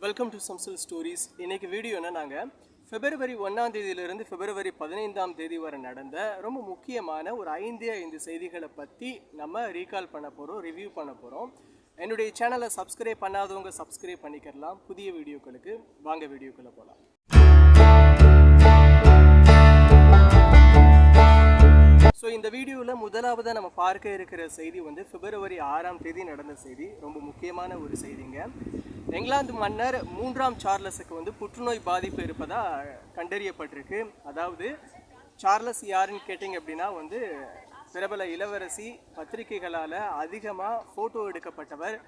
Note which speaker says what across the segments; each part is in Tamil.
Speaker 1: வெல்கம் டு சம்சல் ஸ்டோரிஸ் இன்னைக்கு வீடியோ என்ன நாங்கள் பிப்ரவரி ஒன்றாம் தேதியிலிருந்து பிப்ரவரி பதினைந்தாம் தேதி வரை நடந்த ரொம்ப முக்கியமான ஒரு ஐந்து ஐந்து செய்திகளை பற்றி நம்ம ரீகால் பண்ண போகிறோம் ரிவ்யூ பண்ண போகிறோம் என்னுடைய சேனலை சப்ஸ்கிரைப் பண்ணாதவங்க சப்ஸ்கிரைப் பண்ணிக்கிறலாம் புதிய வீடியோக்களுக்கு வாங்க வீடியோக்குள்ளே போகலாம் இந்த வீடியோவில் முதலாவதாக நம்ம பார்க்க இருக்கிற செய்தி வந்து பிப்ரவரி ஆறாம் தேதி நடந்த செய்தி. ரொம்ப முக்கியமான ஒரு செய்திங்க. இங்கிலாந்து மன்னர் மூன்றாம் சார்லஸுக்கு வந்து புற்றுநோய் பாதிப்பு இருப்பதாக கண்டறியப்பட்டிருக்கு. அதாவது சார்லஸ் யாருன்னு கேட்டிங்க அப்படின்னா வந்து பிரபல இளவரசி பத்திரிகைகளால் அதிகமாக ஃபோட்டோ எடுக்கப்பட்டவர்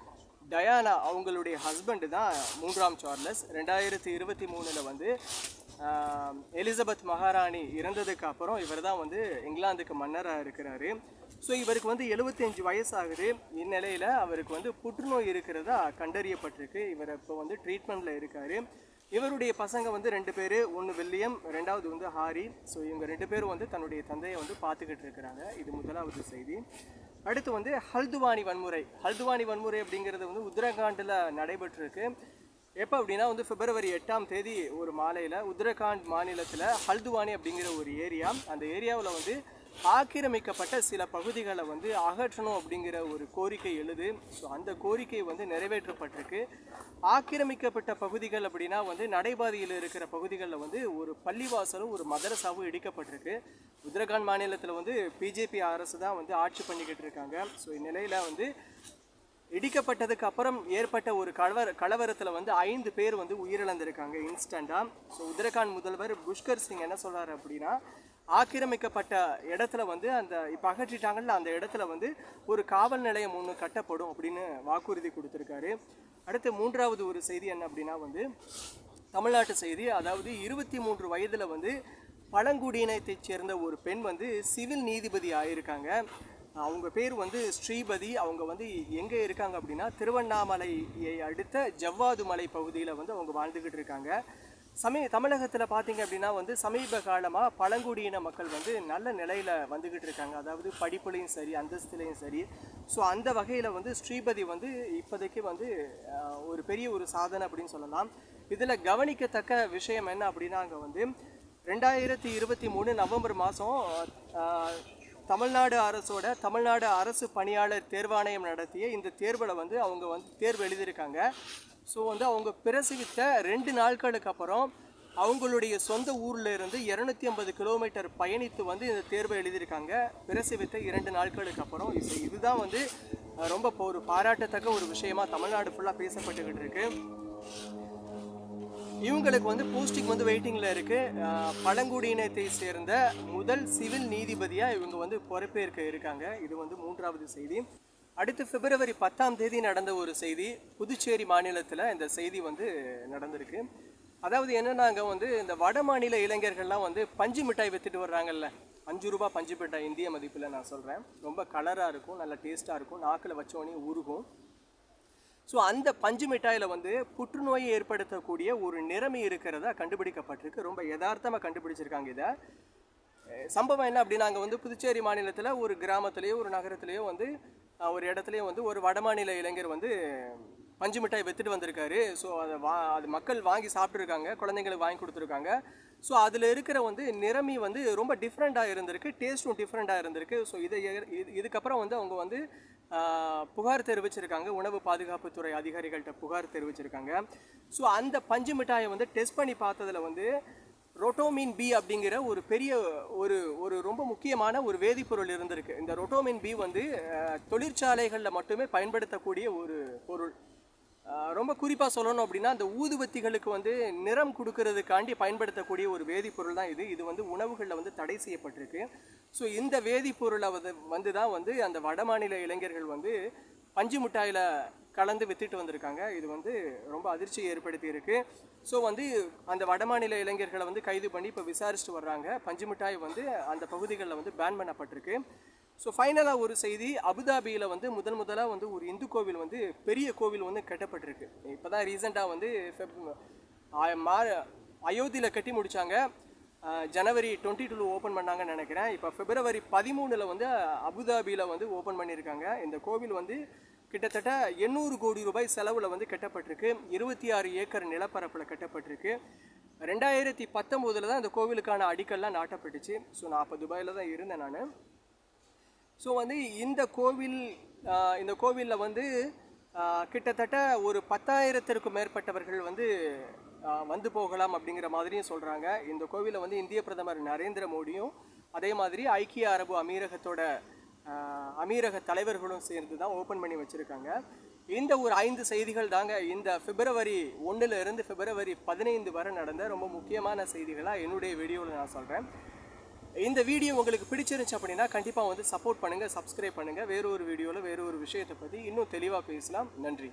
Speaker 1: டயானா அவங்களுடைய ஹஸ்பண்டு தான் மூன்றாம் சார்லஸ். ரெண்டாயிரத்தி இருபத்தி மூணில் வந்து எலிசபெத் மகாராணி இறந்ததுக்கு அப்புறம் இவர் தான் வந்து இங்கிலாந்துக்கு மன்னராக இருக்கிறாரு. ஸோ இவருக்கு வந்து 75 வயசாகுது. இந்நிலையில் அவருக்கு வந்து புற்றுநோய் இருக்கிறதா கண்டறியப்பட்டிருக்கு. இவர் இப்போ வந்து ட்ரீட்மெண்ட்டில் இருக்கார். இவருடைய பசங்க வந்து ரெண்டு பேர் ஒன்று வில்லியம் ரெண்டாவது வந்து ஹாரி. ஸோ இவங்க ரெண்டு பேரும் வந்து தன்னுடைய தந்தையை வந்து பார்த்துக்கிட்டு இருக்கிறாங்க. இது முதலாவது செய்தி. அடுத்து வந்து ஹல்துவானி வன்முறை. ஹல்துவானி வன்முறை அப்படிங்கிறது வந்து உத்தரகாண்டில் நடைபெற்றிருக்கு. எப்போ அப்படின்னா வந்து பிப்ரவரி எட்டாம் தேதி ஒரு மாலையில் உத்தரகாண்ட் மாநிலத்தில் ஹல்துவானி அப்படிங்கிற ஒரு ஏரியா. அந்த ஏரியாவில் வந்து ஆக்கிரமிக்கப்பட்ட சில பகுதிகளை வந்து அகற்றணும் அப்படிங்கிற ஒரு கோரிக்கை எழுது. ஸோ அந்த கோரிக்கை வந்து நிறைவேற்றப்பட்டிருக்கு. ஆக்கிரமிக்கப்பட்ட பகுதிகள் அப்படின்னா வந்து நடைபாதையில் இருக்கிற பகுதிகளில் வந்து ஒரு பள்ளிவாசலும் ஒரு மதரசாவும் இடிக்கப்பட்டிருக்கு. உத்தரகாண்ட் மாநிலத்தில் வந்து பிஜேபி அரசு தான் வந்து ஆட்சி பண்ணிக்கிட்டு இருக்காங்க. ஸோ இந்நிலையில் வந்து இடிக்கப்பட்டதுக்கு அப்புறம் ஏற்பட்ட ஒரு கலவர கலவரத்தில் வந்து ஐந்து பேர் வந்து உயிரிழந்திருக்காங்க இன்ஸ்டண்ட்டாக ஸோ உத்தரகாண்ட் முதல்வர் புஷ்கர் சிங் என்ன சொல்கிறார் அப்படின்னா ஆக்கிரமிக்கப்பட்ட இடத்துல வந்து அந்த இப்போ அகற்றிட்டாங்கல்ல அந்த இடத்துல வந்து ஒரு காவல் நிலையம் ஒன்று கட்டப்படும் அப்படின்னு வாக்குறுதி கொடுத்துருக்காரு. அடுத்து மூன்றாவது ஒரு செய்தி என்ன அப்படின்னா வந்து தமிழ்நாட்டு செய்தி. அதாவது இருபத்தி மூன்று வயதில் வந்து பழங்குடியினத்தைச் சேர்ந்த ஒரு பெண் வந்து சிவில் நீதிபதி ஆயிருக்காங்க. அவங்க பேர் வந்து ஸ்ரீபதி. அவங்க வந்து எங்கே இருக்காங்க அப்படின்னா திருவண்ணாமலையை அடுத்த ஜவ்வாது மலை பகுதியில் வந்து அவங்க வாழ்ந்துக்கிட்டு இருக்காங்க. சமய தமிழகத்தில் பார்த்தீங்க அப்படின்னா வந்து சமீப காலமாக பழங்குடியின மக்கள் வந்து நல்ல நிலையில் வந்துக்கிட்டு இருக்காங்க. அதாவது படிப்புலையும் சரி அந்தஸ்துலையும் சரி. ஸோ அந்த வகையில் வந்து ஸ்ரீபதி வந்து இப்போதைக்கு வந்து ஒரு பெரிய ஒரு சாதனை அப்படின்னு சொல்லலாம். இதில் கவனிக்கத்தக்க விஷயம் என்ன அப்படின்னா அங்கே வந்து ரெண்டாயிரத்தி இருபத்தி மூணு நவம்பர் மாதம் தமிழ்நாடு அரசோட தமிழ்நாடு அரசு பணியாளர் தேர்வாணையம் நடத்திய இந்த தேர்வில் வந்து அவங்க வந்து தேர்வு எழுதியிருக்காங்க. ஸோ வந்து அவங்க பிரசவித்த ரெண்டு நாட்களுக்கு அப்புறம் அவங்களுடைய சொந்த ஊரில் இருந்து இரநூத்தி ஐம்பது கிலோமீட்டர் பயணித்து வந்து இந்த தேர்வை எழுதியிருக்காங்க. பிரசவித்த இரண்டு நாட்களுக்கு அப்புறம். இது இதுதான் வந்து ரொம்ப இப்போ ஒரு பாராட்டத்தக்க ஒரு விஷயமா தமிழ்நாடு ஃபுல்லாக பேசப்பட்டுக்கிட்டு இருக்குது இவங்களுக்கு வந்து போஸ்டிங் வந்து வெயிட்டிங்கில் இருக்குது பழங்குடியினத்தை சேர்ந்த முதல் சிவில் நீதிபதியாக இவங்க வந்து பொறுப்பேற்க இருக்காங்க. இது வந்து மூன்றாவது செய்தி. அடுத்து பிப்ரவரி பத்தாம் தேதி நடந்த ஒரு செய்தி. புதுச்சேரி மாநிலத்தில் இந்த செய்தி வந்து நடந்திருக்கு. அதாவது என்னன்னா அங்கே வந்து இந்த வட மாநில இளைஞர்கள்லாம் வந்து பஞ்சு மிட்டாய் வித்துட்டு வர்றாங்கல்ல. அஞ்சு ரூபா பஞ்சு மிட்டாய் இந்திய மதிப்பில் நான் சொல்கிறேன் ரொம்ப கலராக இருக்கும் நல்ல டேஸ்ட்டாக இருக்கும். நாக்கில் வச்சோடனே உருகும் ஸோ அந்த பஞ்சு மிட்டாயில் வந்து புற்றுநோயை ஏற்படுத்தக்கூடிய ஒரு நிறமி இருக்கிறதா கண்டுபிடிக்கப்பட்டிருக்கு. ரொம்ப யதார்த்தமாக கண்டுபிடிச்சிருக்காங்க இதை. சம்பவம் என்ன அப்படின்னா அங்கே வந்து புதுச்சேரி மாநிலத்தில் ஒரு கிராமத்துலேயோ ஒரு நகரத்துலேயோ வந்து ஒரு இடத்துலையும் வந்து ஒரு வடமாநில இளைஞர் வந்து பஞ்சு மிட்டாய் வித்துட்டு வந்திருக்காரு. ஸோ அதை வா அது மக்கள் வாங்கி சாப்பிட்ருக்காங்க குழந்தைங்களுக்கு வாங்கி கொடுத்துருக்காங்க. ஸோ அதில் இருக்கிற வந்து நிறமி வந்து ரொம்ப டிஃப்ரெண்ட்டாக இருந்திருக்கு டேஸ்ட்டும் டிஃப்ரெண்ட்டாக இருந்திருக்கு. ஸோ இதை இதுக்கப்புறம் வந்து அவங்க வந்து புகார் தெரிவிச்சிருக்காங்க. உணவு பாதுகாப்புத்துறை அதிகாரிகள்கிட்ட புகார் தெரிவிச்சிருக்காங்க. ஸோ அந்த பஞ்சு மிட்டாயை வந்து டெஸ்ட் பண்ணி பார்த்ததில் வந்து ரொட்டோமின் பி அப்படிங்கிற ஒரு பெரிய ஒரு ஒரு ரொம்ப முக்கியமான ஒரு வேதிப்பொருள் இருந்திருக்கு. இந்த ரொட்டோமின் பி வந்து தொழிற்சாலைகளில் மட்டுமே பயன்படுத்தக்கூடிய ஒரு பொருள். ரொம்ப குறிப்பாக சொல்லணும் அப்படின்னா அந்த ஊதுவத்திகளுக்கு வந்து நிறம் கொடுக்கறதுக்காண்டி பயன்படுத்தக்கூடிய ஒரு வேதிப்பொருள் தான் இது. இது வந்து உணவுகளில் வந்து தடை செய்யப்பட்டிருக்கு. ஸோ இந்த வேதிப்பொருளை வந்து வந்து தான் வந்து அந்த வடமாநில இளைஞர்கள் வந்து பஞ்சு மிட்டாயில் கலந்து வித்துட்டு வந்திருக்காங்க. இது வந்து ரொம்ப அதிர்ச்சியை ஏற்படுத்தியிருக்கு. ஸோ வந்து அந்த வடமாநில இளைஞர்களை வந்து கைது பண்ணி இப்போ விசாரிச்சுட்டு வர்றாங்க. பஞ்சு மிட்டாய் வந்து அந்த பகுதிகளில் வந்து பேன் பண்ணப்பட்டிருக்கு. ஸோ ஃபைனலாக ஒரு செய்தி அபுதாபியில் வந்து முதல் முதலாக வந்து ஒரு இந்து கோவில் வந்து பெரிய கோவில் வந்து கட்டப்பட்டிருக்கு. இப்போ தான் ரீசெண்டாக வந்து மா அயோத்தியில் கட்டி முடித்தாங்க ஜனவரி டுவெண்ட்டி டூவில் ஓப்பன் பண்ணாங்கன்னு நினைக்கிறேன். இப்போ பிப்ரவரி பதிமூணில் வந்து அபுதாபியில் வந்து ஓப்பன் பண்ணியிருக்காங்க இந்த கோவில் வந்து கிட்டத்தட்ட எண்ணூறு கோடி ரூபாய் செலவில் வந்து கட்டப்பட்டிருக்கு. இருபத்தி ஆறு ஏக்கர் நிலப்பரப்பில் கட்டப்பட்டிருக்கு. ரெண்டாயிரத்தி பத்தொம்போதில் தான் இந்த கோவிலுக்கான அடிக்கல்லாம் நாட்டப்பட்டுச்சு. ஸோ நான் அப்போ துபாயில் தான் இருந்தேன் நான். ஸோ வந்து இந்த கோவில் இந்த கோவிலில் வந்து கிட்டத்தட்ட ஒரு பத்தாயிரத்திற்கும் மேற்பட்டவர்கள் வந்து வந்து போகலாம் அப்படிங்கிற மாதிரியும் சொல்கிறாங்க இந்த கோவிலை வந்து இந்திய பிரதமர் நரேந்திர மோடியும் அதே மாதிரி ஐக்கிய அரபு அமீரகத்தோட அமீரக தலைவர்களும் சேர்ந்து தான் ஓப்பன் பண்ணி வச்சுருக்காங்க. இந்த ஒரு ஐந்து செய்திகள் தாங்க இந்த பிப்ரவரி ஒன்றுலேருந்து பிப்ரவரி பதினைந்து வரை நடந்த ரொம்ப முக்கியமான செய்திகளாக என்னுடைய வீடியோவில் நான் சொல்கிறேன் இந்த வீடியோ உங்களுக்கு பிடிச்சிருந்துச்சு அப்படின்னா கண்டிப்பாக வந்து சப்போர்ட் பண்ணுங்கள் சப்ஸ்கிரைப் பண்ணுங்கள் வேறு ஒரு வீடியோவில் வேறு ஒரு விஷயத்தை பற்றி இன்னும் தெளிவாக பேசலாம். நன்றி.